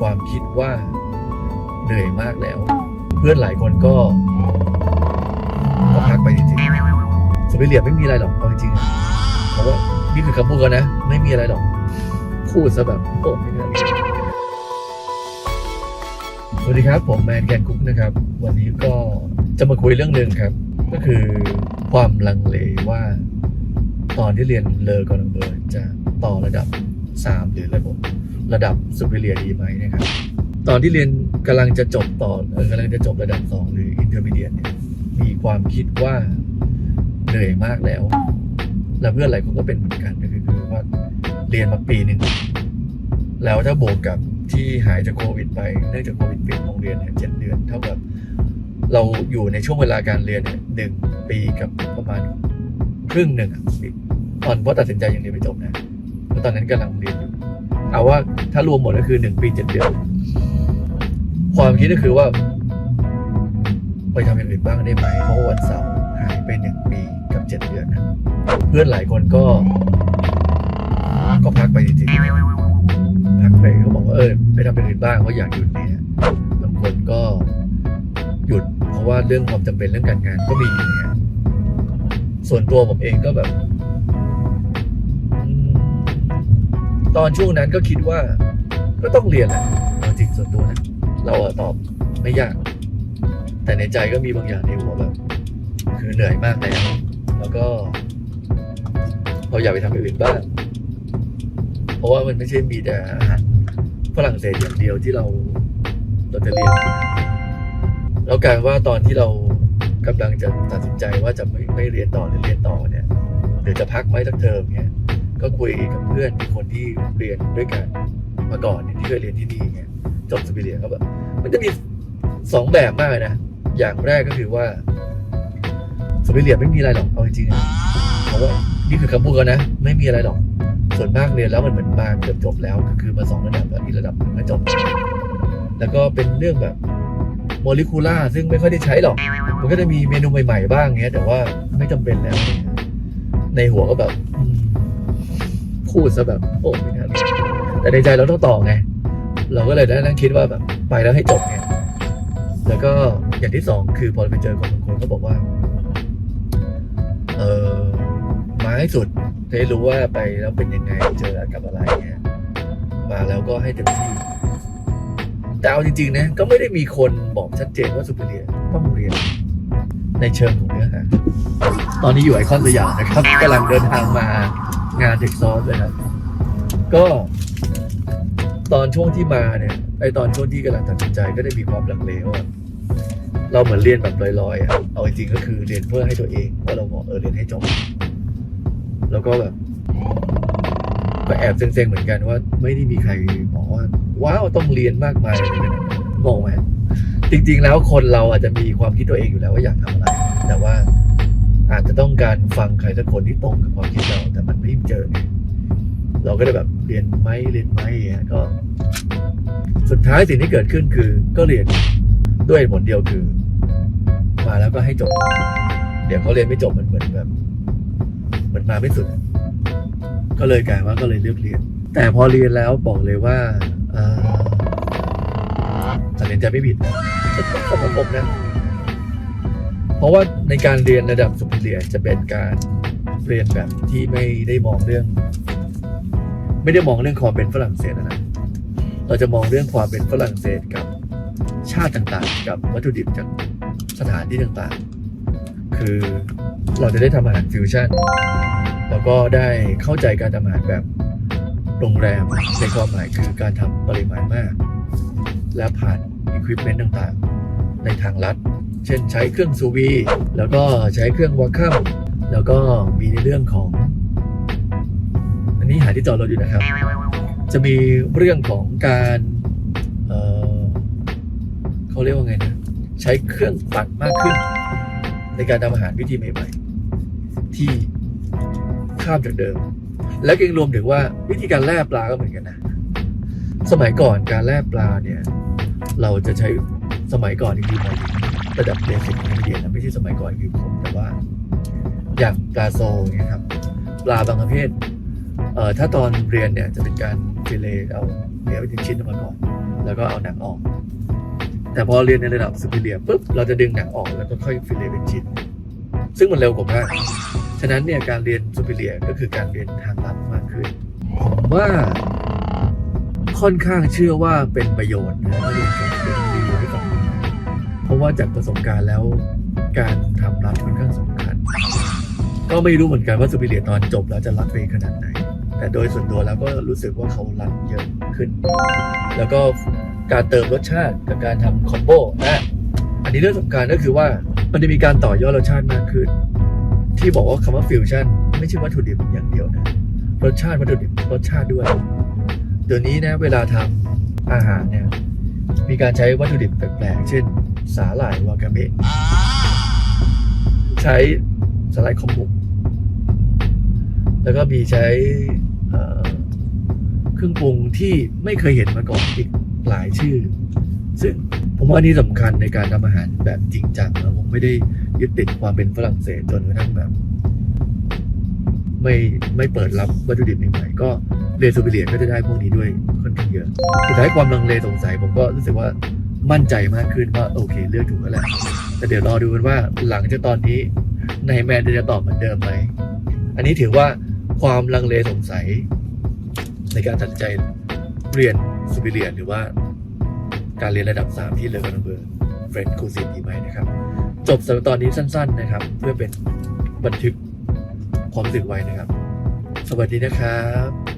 ความคิดว่าเหนื่อยมากแล้ว เพื่อนหลายคนก็ก็พักไปจริงๆสวิเลียมไม่มีอะไรหรอกเอาจริงๆเพราะว่านี่คือคำพูดเขานะ ไม่มีอะไรหรอกพูดซะแบบโอ้ไม่น่าเลยสวัสดีครับ ผมแมนแกนคุกนะครับ วันนี้ก็จะมาคุยเรื่องหนึ่งครับ ก็คือความลังเลว่า ตอนที่เรียนเลอกอนังเบอร์จะต่อระดับ 3 หรือระบบ ระดับสุพิเรียดีไหมนะครับ ตอนที่เรียนกำลังจะจบต่อเออกำลังจะจบระดับ 2 หรืออินเตอร์มีเดียเนี่ยมีความคิดว่าเหนื่อยมากแล้ว แล้วเพื่อนหลายคนก็เป็นเหมือนกันก็คือคือว่าเรียนมาปีหนึ่งแล้วถ้าบวกกับที่หายจากโควิดไปเนื่องจากโควิดปิดโรงเรียนเนี่ยเจ็ดเดือน เท่ากับเราอยู่ในช่วงเวลาการเรียนเนี่ยหนึ่งปีกับประมาณครึ่งหนึ่งตอนเพราตัดสินใจยังเรียนไม่จบนะเพราะตอนนั้นกำลังเรียนอยู่ เอาว่าถ้ารวมหมดก็คือหนึ่งปีเจ็ดเดือนความคิดก็คือว่า ไปทำอย่างอื่นบ้างได้ไหมเพราะว่าวันเสาร์หายไปหนึ่งปีกับเจ็ดเดือนนะเพื่อนหลายคนก็ ก็พักไปจริงๆพักไปเขาบอกว่าเออไปทำอย่างอื่นบ้างเพราะอยากหยุดเนี่ยบางคนก็หยุด เพราะว่าเรื่องความจำเป็นเรื่องการงานก็มีอย่างเงี้ยส่วนตัวผมเองก็แบบ ตอนช่วงนั้นก็คิดว่า ก็ต้องเรียนแหละจริงส่วนตัวนะเราตอบไม่ยาก แต่ในใจก็มีบางอย่างในหัวแบบ คือเหนื่อยมากแล้วแล้วก็ เราอยากไปทำอย่างอื่นบ้างเพราะว่ามันไม่ใช่มีแต่อาหารฝรั่งเศสอย่างเดียวที่เราเราจะเรียนแล้วกลารว่าตอนที่เรากำลังจะตัดสินใจว่าจะไม่ไม่เรียนต่อหรือเรียนต่อเนี่ยหรือจะพักไว้สักเทอมเนี่ย ก็คุยกับเพื่อนอีกคนที่เรียนด้วยกันมาก่อนเนี่ยที่เคยเรียนที่นี่เนี่ยจบสปีเรียนก็แบบมันจะมีสองแบบมากนะ อย่างแรกก็คือว่าสปีเรียไม่มีอะไรหรอกเอาจริงๆเพราะว่านี่คือคำพูดเขานะ ไม่มีอะไรหรอก ส่วนมากเรียนแล้วมันเหมือนมาเกือบจบแล้วก็คือมาสองระดับแล้วอีกระดับหนึ่งก็จบ แล้วก็เป็นเรื่องแบบโมเลกุล่าซึ่งไม่ค่อยได้ใช้หรอก มันก็จะมีเมนูใหม่ๆบ้างเงี้ย แต่ว่าไม่จำเป็นแล้ว ในหัวก็แบบ พูดซะแบบโอ้ไม่น่าเลยแต่ในใจเราต้องต่อไง เราก็เลยได้นั่งคิดว่าแบบไปแล้วให้จบไงแล้วก็อย่างที่สองคือพอไปเจอคนบางคนก็บอกว่า เออมาให้สุดได้รู้ว่าไปแล้วเป็นยังไงเจอกับอะไรเงี้ยมาแล้วก็ให้เต็มที่แต่เอาจริงๆนะก็ไม่ได้มีคนบอกชัดเจนว่าสุพเรียต้องเรียน ในเชิงของเนื้อหาตอนนี้อยู่ไอคอนสยามนะครับกำลังเดินทางมา งานเด็กซอฟเลยครับก็ ตอนช่วงที่มาเนี่ยไอตอนช่วงที่กำลังตัดสินใจก็ได้มีความลังเลว่าเราเหมือนเรียนแบบลอยๆอะเอาจริงก็คือเรียนเพื่อให้ตัวเองว่าเราบอกเออเรียนให้จบแล้วก็แบบก็แอบเซ็งๆเหมือนกันว่าไม่ได้มีใครบอกว่าว้าวต้องเรียนมากมายอะไรขนาดนั้นงงไหมจริง ๆ แล้วคนเราอาจจะมีความคิดตัวเองอยู่แล้วว่าอยากทำอะไร แต่ว่า อาจจะต้องการฟังใครสักคนที่ตรงกับความคิดเรา แต่มันไม่เจอ เราก็เลยแบบเรียนไหมเรียนไหมอย่างเงี้ยก็ สุดท้ายสิ่งที่เกิดขึ้นคือ ก็เรียนด้วยหตุผลเดียวคือ มาแล้วก็ให้จบ เดี๋ยวเขาเรียนไม่จบมันเหมือนแบบมือนมาไม่สุด ก็เลยกลายว่าก็เลยเลือกเรียน แต่พอเรียนแล้วบอกเลยว่าตัดสินใจไม่ผิดนะสำหรับผมนะ เพราะว่าในการเรียนระดับสุพิเรียจะเป็นการเรียนแบบที่ไม่ได้มองเรื่อง ไม่ได้มองเรื่องความเป็นฝรั่งเศสนะเราจะมองเรื่องความเป็นฝรั่งเศสกับชาติต่างๆ กับวัตถุดิบจากสถานที่ต่างๆ คือเราจะได้ทำอาหารฟิวชั่นแล้วก็ได้เข้าใจการทำอาหารแบบโรงแรมในความหมายคือการทำปริมาณมาก และผ่านอุปกรณ์ต่างๆ ในทางลัด เช่นใช้เครื่องซูวี แล้วก็ใช้เครื่องวาคัมแล้วก็มีในเรื่องของ อันนี้หาที่จอดรถอยู่นะครับ จะมีเรื่องของการเเขาเรียกว่าไงนะ ใช้เครื่องปั่นมากขึ้น ในการทำอาหารวิธีใหม่ๆ ที่ข้ามจากเดิม และก็ยังรวมถึงว่าวิธีการแล่ปลาก็เหมือนกันนะ สมัยก่อนการแล่ปลาเนี่ย เราจะใช้สมัยก่อนนี่คือหมายถึง ระดับเบสิกของนักเรียนนะไม่ใช่สมัยก่อนคือผมแต่ว่า อย่างปลาโซเนี่ยครับปลาบางประเภทเอ่อถ้าตอนเรียนเนี่ยจะเป็นการฟิเลเอาเนื้อเป็นชิ้นออกมาก่อน แล้วก็เอาหนังออก แต่พอเรียนในระดับซูเปอร์เรียปุ๊บเราจะดึงหนังออกแล้วก็ค่อยฟิเลเป็นชิ้น ซึ่งมันเร็วกว่ามากฉะนั้นเนี่ยการเรียนซูเปอร์เรียก็คือการเรียนทางลัดมากขึ้นผมว่าค่อนข้างเชื่อว่าเป็นประโยชน์นะ ว่าจากประสบการณ์แล้วการทำรัดค่อนข้างสำคัญ ก็ไม่รู้เหมือนกันว่าซูเปอร์เรียตอนจบแล้วจะรัดไปขนาดไหน แต่โดยส่วนตัวแล้วก็รู้สึกว่าเขารัดเยอะขึ้น แล้วก็การเติมรสชาติกับการทำคอมโบนะอันนี้เรื่องสำคัญก็คือว่ามันจะมีการต่อยอดรสชาติมากขึ้น ที่บอกว่าคำว่าฟิวชั่นไม่ใช่วัตถุดิบอย่างเดียวนะรสชาติวัตถุดิบรสชาติด้วย เดี๋ยวนี้นะเวลาทำอาหารเนี่ยมีการใช้วัตถุดิบแปลกๆ เช่น สาหร่ายวากาเมะใช้สาหร่ายคอมบุแล้วก็มีใช้เครื่องปรุงที่ไม่เคยเห็นมาก่อนอีกหลายชื่อ ซึ่งผมว่านี่สำคัญในการทำอาหารแบบจริงจังแล้วผมไม่ได้ยึดติดความเป็นฝรั่งเศสจนกระทั่งแบบไม่ไม่เปิดรับวัตถุดิบใหม่ๆก็เรซูเปเรียนก็จะได้พวกนี้ด้วยค่อนข้างเยอะ สุดท้ายความลังเลสงสัยผมก็รู้สึกว่า มั่นใจมากขึ้นว่าโอเคเลือกถูกแล้วแหละแต่เดี๋ยวรอดูกันว่าหลังจากตอนนี้นายแมนจะตอบเหมือนเดิมไหมอันนี้ถือว่าความลังเลสงสัย ในการตัดใจเรียนซูเปอร์เรียนหรือว่าการเรียนระดับ 3 ที่เลอกอนเบอร์เฟรนด์คูซินดีไหมนะครับ จบสำหรับตอนนี้สั้น ๆ นะครับ เพื่อเป็นบันทึกความรู้สึกไว้นะครับ สวัสดีนะครับ